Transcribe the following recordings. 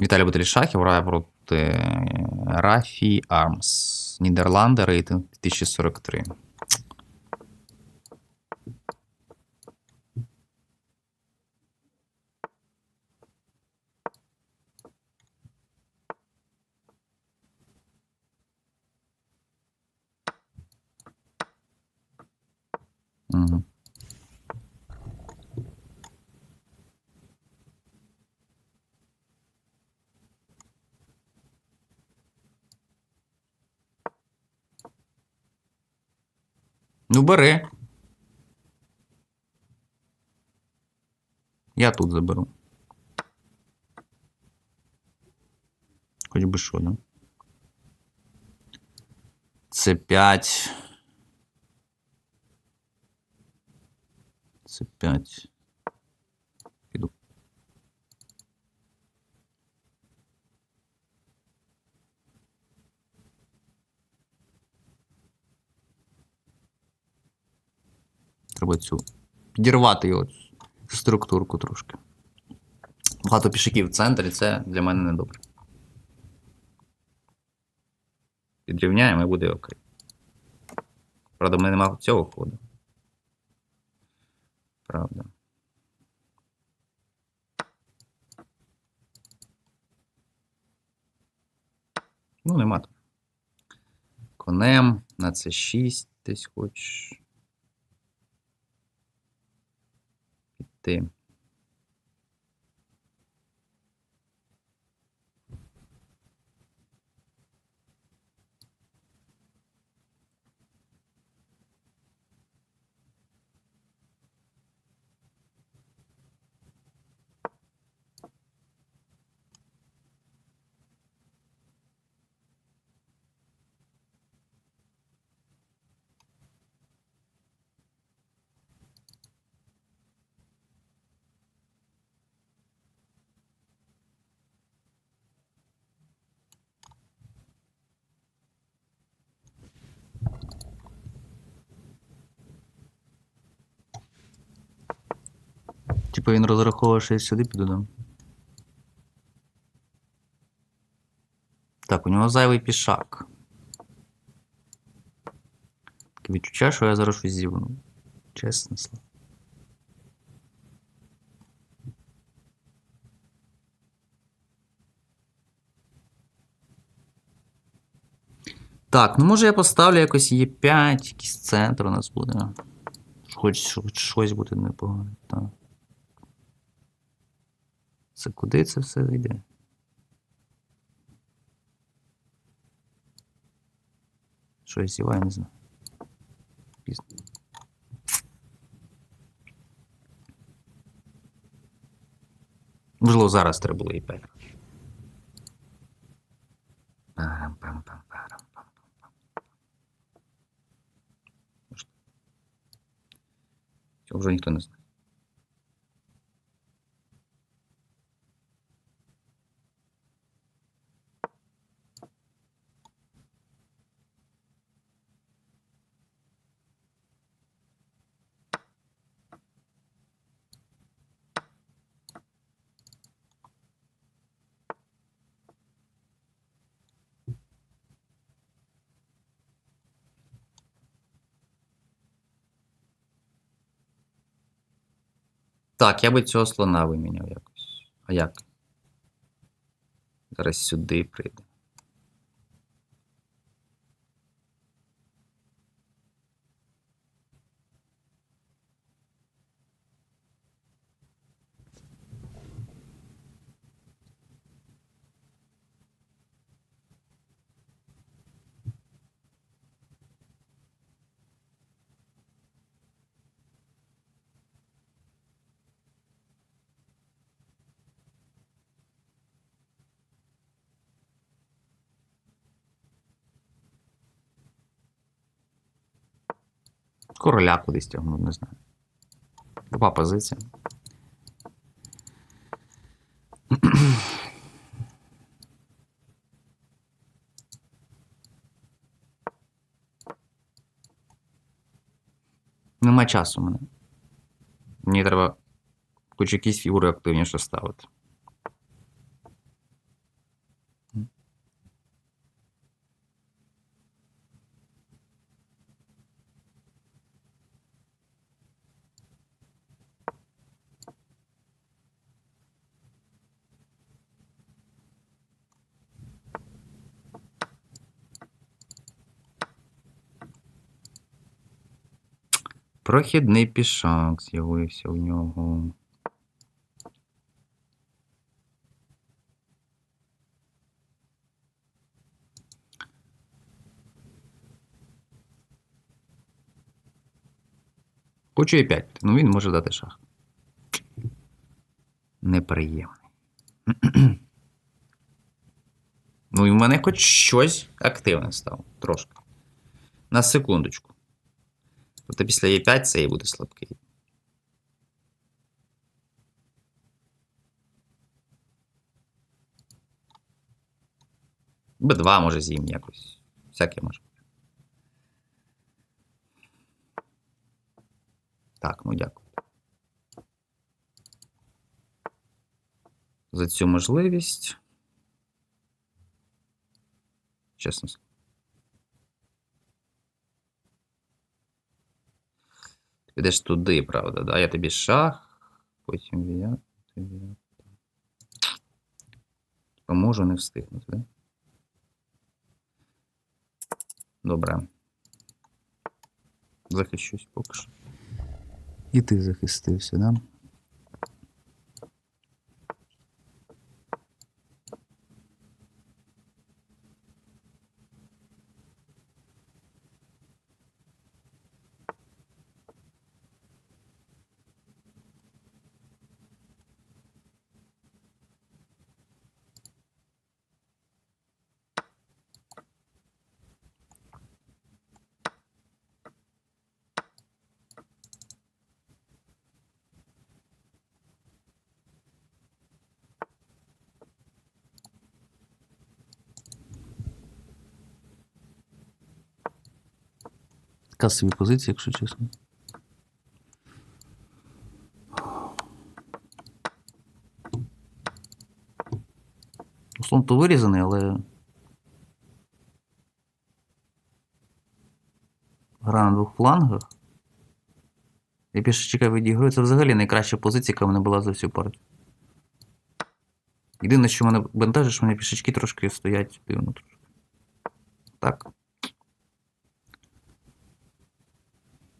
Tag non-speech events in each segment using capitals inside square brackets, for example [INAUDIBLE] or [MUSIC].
Віталій Бутелішахів грає проти Рафі Армс. Нідерланди, рейтинг 2043. Угу. Ну, бери. Я тут заберу. Хоч би що, да? Це 5. Це 5. Піду. Треба цю підірвати його структурку трошки. Багато пішаків в центрі, це для мене не добре. Підрівняємо і буде окей. Правда, в мене немає цього ходу. Правда. Ну, нема. Конем на це 6 десь хочеш. det, Типу він розраховує, що я сюди піду, да? Так, у нього зайвий пішак. Таке відчуття, що я зараз щось зівну. Чесне слово. Так, ну може я поставлю якось Е5, якийсь центр у нас буде. Хоч щось буде непогано. Так. Це куди це все йде? Що я зіваю, не знаю. Пізно. Можливо, зараз треба було і пер. Цього вже ніхто не знає. Так, я би цього слона виміняв якось. А як? Зараз сюди прийде. Короля кудись тягнув, не знаю. Люба позиція. Нема часу мене. Мені треба хоч якісь фігури активніше ставити. Прохідний пішак з'явився у нього. Хочу і 5, ну він може дати шах. Неприємний. [CLEARS THROAT] ну і в мене хоч щось активне стало. Трошки. На секундочку. Тобто після Е5 це і буде слабкий. Б2 може з'їм якось. Всяке може. Так, ну дякую. За цю можливість. Чесно. сказати. Ти підеш туди, правда, да? Я тобі шах, потім я. тобі. Поможу не встигнути, да? Добре. Захищусь поки що. І ти захистився, да? Касові позиції, якщо чесно. Слон то вирізаний, але. Гра на двох флангах. Я пішечка відіграю. Це взагалі найкраща позиція, яка в мене була за всю партію. Єдине, що мене бентежить, що в мене пішечки трошки стоять дивно трошки. Так.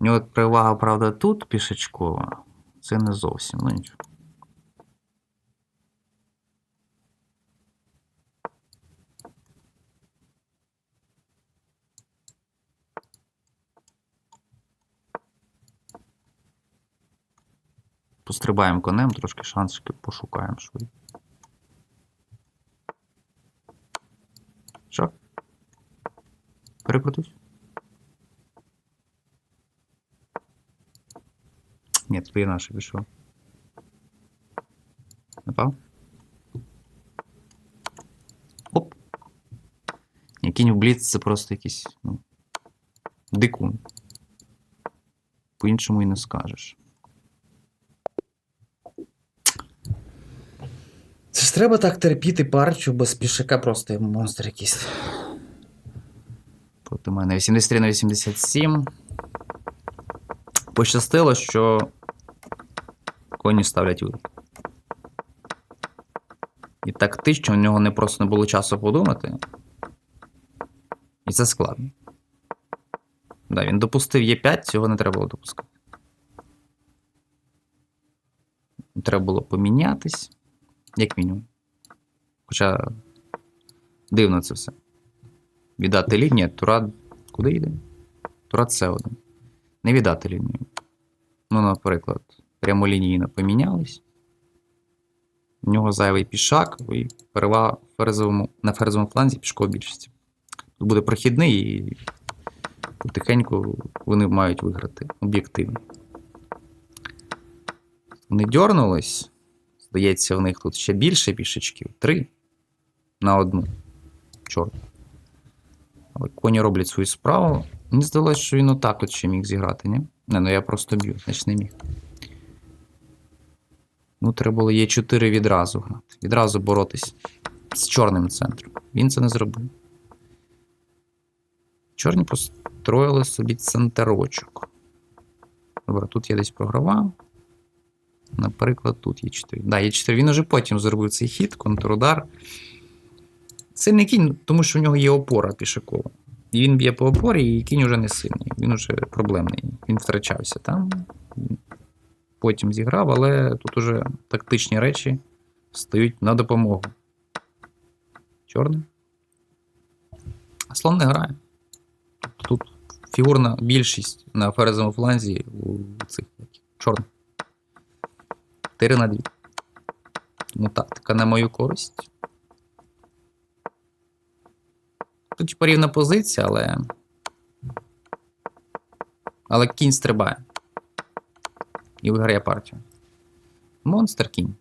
У нього перевага, правда, тут пішечкова. Це не зовсім, ну нічого. Пострибаємо конем, трошки шансики пошукаємо швидко. Шах. Перекрутись. Ні, твої наші пішов. Напав? Оп. Ні, кінь в бліц це просто якийсь, ну. Дикун. По-іншому і не скажеш. Це ж треба так терпіти парчу без пішака, просто монстр якийсь. Проти мене 83 на 87. Пощастило, що коні ставлять вилку. І тактично у нього не просто не було часу подумати. І це складно. Да, він допустив Е5, цього не треба було допускати. Треба було помінятись, як мінімум. Хоча дивно це все. Віддати лінію, Турат куди йде? Турат С1. Не віддати лінію. Ну, наприклад, прямолінійно помінялись. У нього зайвий пішак і перевага ферзовому, на ферзовому фланзі пішкова більшості. Тут буде прохідний і потихеньку вони мають виграти об'єктивно. Вони дьорнулись. Здається, в них тут ще більше пішечків. Три на одну. Чорт. Але коні роблять свою справу. Мені здалося, що він отак от ще міг зіграти, ні? Не, ну я просто б'ю, значить не міг. Ну, треба було Е4 відразу грати. Відразу боротись з чорним центром. Він це не зробив. Чорні построїли собі центерочок. Добре, тут я десь програвав. Наприклад, тут Е4. Да, Е4. Він уже потім зробив цей хід, контрудар. Це не кінь, тому що в нього є опора пішакова. І він б'є по опорі, і кінь уже не сильний. Він уже проблемний. Він втрачався там. Потім зіграв, але тут уже тактичні речі стають на допомогу. Чорний. Слон не грає. Тут фігурна більшість на ферзовому фланзі у цих чорних. 4 на 2. Тому тактика на мою користь. Тут типа рівна позиція, але. Але кінь стрибає. І виграє партію. Монстр кінь.